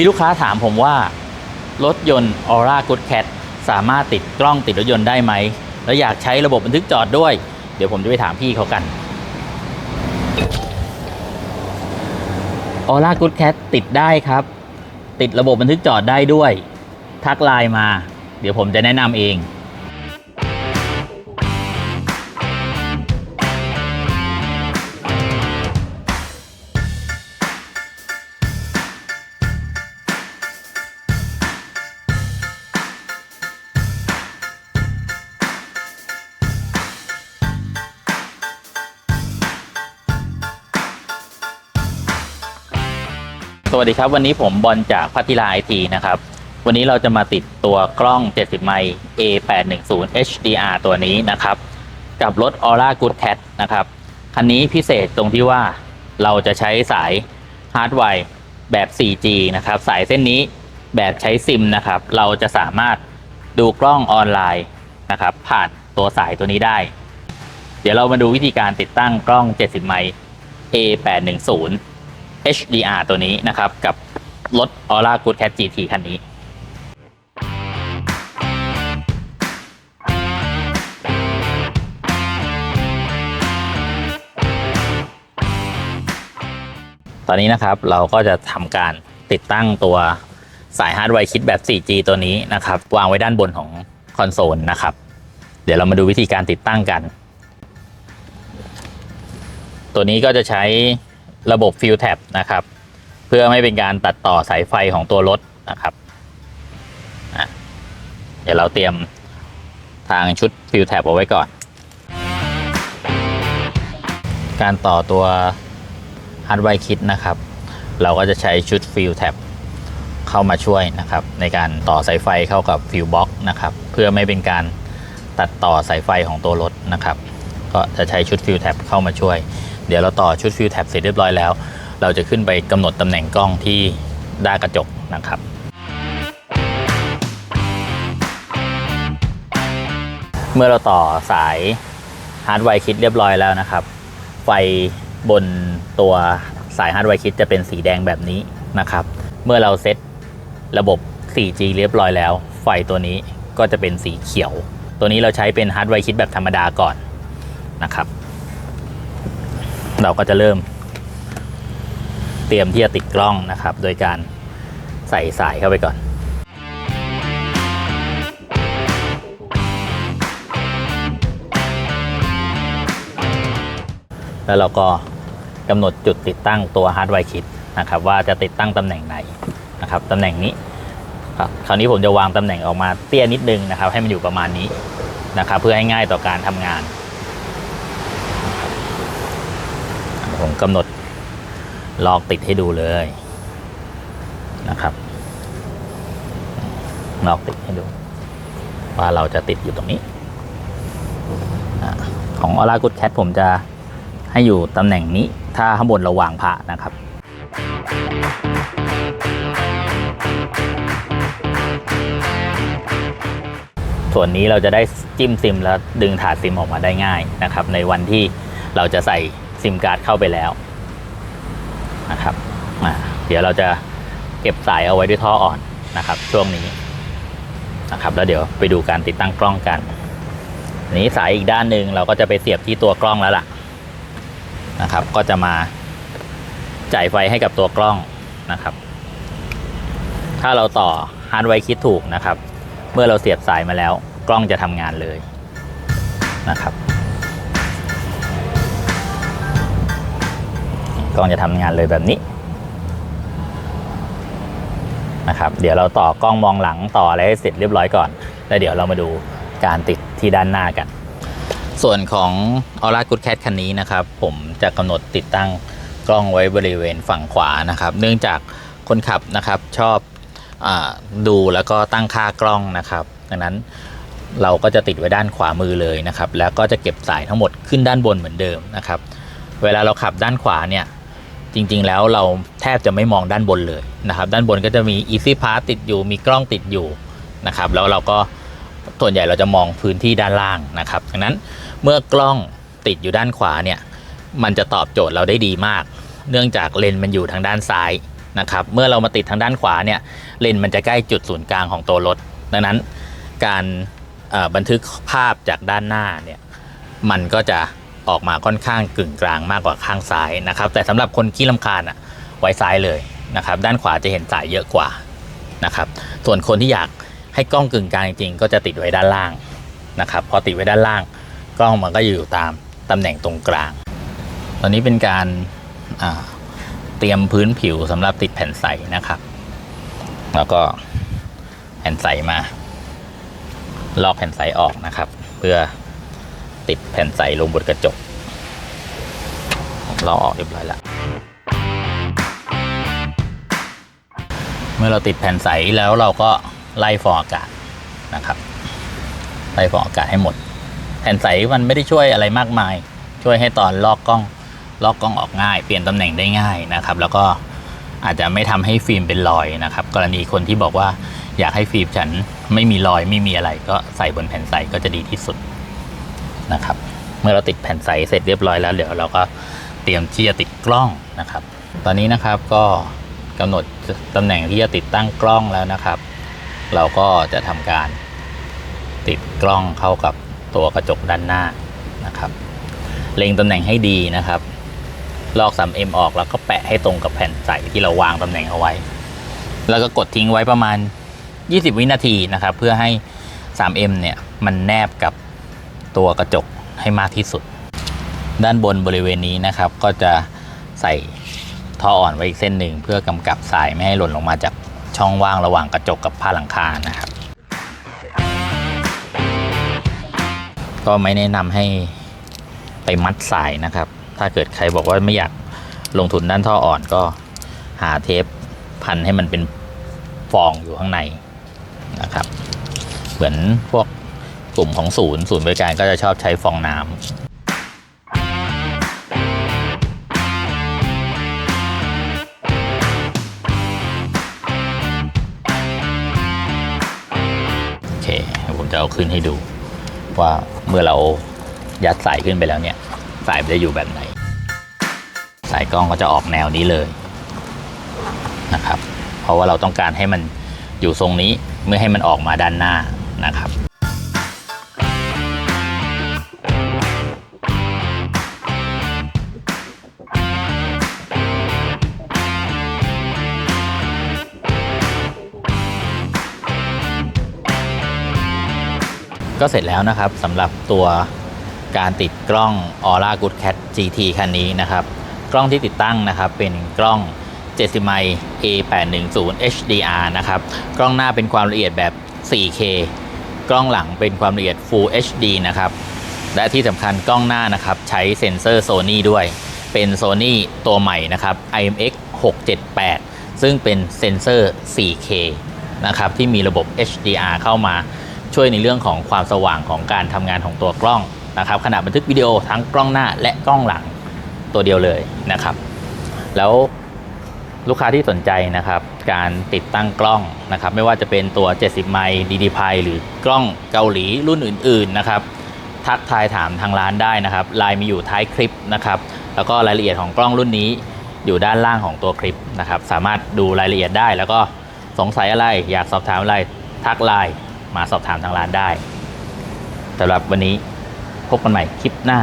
มีลูกค้าถามผมว่า รถยนต์ Aura Good Cat สามารถติดกล้องติดรถยนต์ได้ไหม แล้วอยากใช้ระบบบันทึกจอดด้วย เดี๋ยวผมจะไปถามพี่เขากัน Aura Good Cat ติดได้ครับ ติดระบบบันทึกจอดได้ด้วย ทักไลน์มา เดี๋ยวผมจะแนะนำเอง สวัสดีครับ วันนี้ผมบอลจากพัทิลาไอทีนะครับ วันนี้เราจะมาติดตัวกล้อง 70 ไมล์ A810 HDR ตัวนี้นะครับ กับรถ Aura Good Cat นะครับ คันนี้พิเศษตรงที่ว่าเราจะใช้สายฮาร์ดไวร์แบบ 4G นะครับ สายเส้นนี้แบบใช้ซิมนะครับ เราจะสามารถดูกล้องออนไลน์นะครับ ผ่านตัวสายตัวนี้ได้ เดี๋ยวเรามาดูวิธีการติดตั้งกล้อง 70 ไมล์ A810 HDR ตัวนี้นะครับ กับรถ Aura Good Cat GT คันนี้ตอนนี้นะครับเราก็จะทำการติดตั้งตัวสายฮาร์ดแวร์คิดแบบ 4G ตัวนี้นะครับ วางไว้ด้านบนของคอนโซลนะครับ เดี๋ยวเรามาดูวิธีการติดตั้งกัน ตัวนี้ก็จะใช้ ระบบฟิลแท็บนะครับ เพื่อไม่เป็นการตัดต่อสายไฟของตัวรถนะครับ เดี๋ยวเราเตรียมทางชุดฟิลแท็บเอาไว้ก่อน การต่อตัวฮาร์ดไวคิดนะครับ เราก็จะใช้ชุดฟิลแท็บเข้ามาช่วยนะครับ ในการต่อสายไฟเข้ากับฟิลบ็อกนะครับ เพื่อไม่เป็นการตัดต่อสายไฟของตัวรถนะครับ ก็จะใช้ชุดฟิลแท็บเข้ามาช่วย เดี๋ยวเราต่อชุดฟิลแท็บเสร็จเรียบร้อยแล้ว เราจะขึ้นไปกำหนดตำแหน่งกล้องที่ด้านกระจกนะครับเมื่อเราต่อสายฮาร์ดไวคิดเรียบร้อยแล้วนะครับ ไฟบนตัวสายฮาร์ดไวคิดจะเป็นสีแดงแบบนี้นะครับ เมื่อเราเซตระบบ 4G เรียบร้อยแล้ว ไฟตัวนี้ก็จะเป็นสีเขียว ตัวนี้เราใช้เป็นฮาร์ดไวคิดแบบธรรมดาก่อนนะครับ เราก็จะเริ่ม เตรียมที่จะติดกล้องนะครับ โดยการใส่สายเข้าไปก่อนแล้วเราก็กำหนดจุดติดตั้งตัวฮาร์ดไวร์คิดนะครับว่าจะติดตั้งตำแหน่งไหนนะครับตำแหน่งนี้ครับคราวนี้ผมจะวางตำแหน่งออกมาเตี้ยนิดนึงนะครับ ให้มันอยู่ประมาณนี้นะครับ เพื่อให้ง่ายต่อการทำงาน ผมกำหนดลอกติดให้ดูเลยนะครับลอกติดให้ดู ว่าเราจะติดอยู่ตรงนี้ของออร่ากุดแคทผมจะให้อยู่ตำแหน่งนี้ถ้าข้างบนเราวางพระนะครับส่วนนี้เราจะได้จิ้มซิมแล้วดึงถาดซิมออกมาได้ง่ายนะครับ ในวันที่เราจะใส่ ซิมการ์ดเข้าไปแล้วนะครับอ่าเดี๋ยวเราจะเก็บสายเอาไว้ด้วยท่ออ่อนนะครับ ช่วงนี้นะครับ แล้วเดี๋ยวไปดูการติดตั้งกล้องกันนี้สายอีกด้านหนึ่งเราก็จะไปเสียบที่ตัวกล้องแล้วล่ะนะครับ ก็จะมาจ่ายไฟให้กับตัวกล้องนะครับ ถ้าเราต่อฮาร์ดไวคิดถูกนะครับ เมื่อเราเสียบสายมาแล้ว กล้องจะทำงานเลยนะครับ กล้องจะทำงานเลยแบบนี้นะครับเดี๋ยวเราต่อกล้องมองหลังต่ออะไรให้เสร็จเรียบร้อยก่อน แล้วเดี๋ยวเรามาดูการติดที่ด้านหน้ากัน ส่วนของ Aura Good Cat คันนี้นะครับ ผมจะกำหนดติดตั้งกล้องไว้บริเวณฝั่งขวานะครับ เนื่องจากคนขับนะครับชอบอดูแล้วก็ตั้งค่ากล้องนะครับ ดังนั้นเราก็จะติดไว้ด้านขวามือเลยนะครับ แล้วก็จะเก็บสายทั้งหมดขึ้นด้านบนเหมือนเดิมนะครับ เวลาเราขับด้านขวาเนี่ย จริง ๆ แล้วเราแทบจะไม่มองด้านบนเลยนะครับ ด้านบนก็จะมี Easy Pass ติดอยู่ มีกล้องติดอยู่นะครับ แล้วเราก็ส่วนใหญ่เราจะมองพื้นที่ด้านล่างนะครับดังนั้นเมื่อกล้องติดอยู่ด้านขวาเนี่ยมันจะตอบโจทย์เราได้ดีมาก เนื่องจากเลนส์มันอยู่ทางด้านซ้ายนะครับ เมื่อเรามาติดทางด้านขวาเนี่ยเลนส์มันจะใกล้จุดศูนย์กลางของตัวรถ ดังนั้นการบันทึกภาพจากด้านหน้าเนี่ยมันก็จะ ออกมาค่อนข้างกึ่งกลางมากกว่าข้างซ้ายนะครับ แต่สำหรับคนขี้ลำคาญอะไว้ซ้ายเลยนะครับ ด้านขวาจะเห็นสายเยอะกว่านะครับ ส่วนคนที่อยากให้กล้องกึ่งกลางจริงๆก็จะติดไว้ด้านล่างนะครับ พอติดไว้ด้านล่าง กล้องมันก็อยู่ตามตำแหน่งตรงกลาง ตอนนี้เป็นการเตรียมพื้นผิวสำหรับติดแผ่นใสนะครับ แล้วก็แผ่นใสมา ลอกแผ่นใสออกนะครับ เพื่อ ติดแผ่นใสลงบนกระจกลอกออกเรียบร้อยแล้วเมื่อเราติดแผ่นใสแล้วเราก็ไล่ฟองอากาศนะครับ ไล่ฟองอากาศให้หมด แผ่นใสมันไม่ได้ช่วยอะไรมากมาย ช่วยให้ตอนลอกกล้องลอกกล้องออกง่าย เปลี่ยนตำแหน่งได้ง่ายนะครับ แล้วก็อาจจะไม่ทำให้ฟิล์มเป็นรอยนะครับ กรณีคนที่บอกว่าอยากให้ฟิล์มฉันไม่มีรอยไม่มีอะไร ก็ใส่บนแผ่นใสก็จะดีที่สุด นะครับ เมื่อเราติดแผ่นใสเสร็จเรียบร้อยแล้วเดี๋ยวเราก็เตรียมที่จะติดกล้องนะครับ ตอนนี้นะครับก็กำหนดตำแหน่งที่จะติดตั้งกล้องแล้วนะครับ เราก็จะทำการติดกล้องเข้ากับตัวกระจกด้านหน้านะครับเล็งตำแหน่งให้ดีนะครับลอก 3M ออกแล้วก็แปะให้ตรงกับแผ่นใสที่เราวางตำแหน่งเอาไว้ แล้วก็กดทิ้งไว้ประมาณ 20 วินาทีนะครับ เพื่อให้ 3M เนี่ยมันแนบกับ ตัวกระจกให้มากที่สุด ด้านบนบริเวณนี้นะครับ ก็จะใส่ท่ออ่อนไว้อีกเส้นหนึ่งเพื่อกำกับสายไม่ให้หล่นลงมาจากช่องว่างระหว่างกระจกกับผ้าหลังคานะครับ ก็ไม่แนะนำให้ไปมัดสายนะครับ ถ้าเกิดใครบอกว่าไม่อยากลงทุนด้านท่ออ่อนก็หาเทปพันให้มันเป็นฟองอยู่ข้างในนะครับ เหมือนพวก กลุ่มของศูนย์ศูนย์บริการก็จะชอบใช้ฟองน้ำโอเคผมจะเอาขึ้นให้ดู ว่าเมื่อเรายัดสายขึ้นไปแล้วเนี่ย สายจะอยู่แบบไหน สายกล้องก็จะออกแนวนี้เลยนะครับ เพราะว่าเราต้องการให้มันอยู่ทรงนี้เมื่อให้มันออกมาด้านหน้านะครับ ก็เสร็จแล้วนะครับสำหรับตัวการติดกล้อง Aura Good Cat GT คันนี้นะครับ กล้องที่ติดตั้งนะครับเป็นกล้อง 70ไมล์ A810 HDR นะครับ กล้องหน้าเป็นความละเอียดแบบ 4K กล้องหลังเป็นความละเอียด Full HD นะครับ และที่สำคัญกล้องหน้านะครับใช้เซ็นเซอร์ Sony ด้วย เป็น Sony ตัวใหม่นะครับ IMX 678 ซึ่งเป็นเซ็นเซอร์ 4K นะครับที่มีระบบ HDR เข้ามา ช่วยในเรื่องของความสว่างของการทำงานของตัวกล้องนะครับขณะบันทึกวิดีโอทั้งกล้องหน้าและกล้องหลังตัวเดียวเลยนะครับ แล้วลูกค้าที่สนใจนะครับ การติดตั้งกล้องนะครับ ไม่ว่าจะเป็นตัว 70 ไมล์ DD p i หรือกล้องเกาหลีรุ่นอื่น ๆนะครับ ทักทายถามทางร้านได้นะครับไลน์มีอยู่ท้ายคลิปนะครับ แล้วก็รายละเอียดของกล้องรุ่นนี้อยู่ด้านล่างของตัวคลิปนะครับ สามารถดูรายละเอียดได้ แล้วก็สงสัยอะไรอยากสอบถามอะไรทักไลน์ มาสอบถามทางร้านได้สำหรับวันนี้พบกันใหม่คลิปหน้า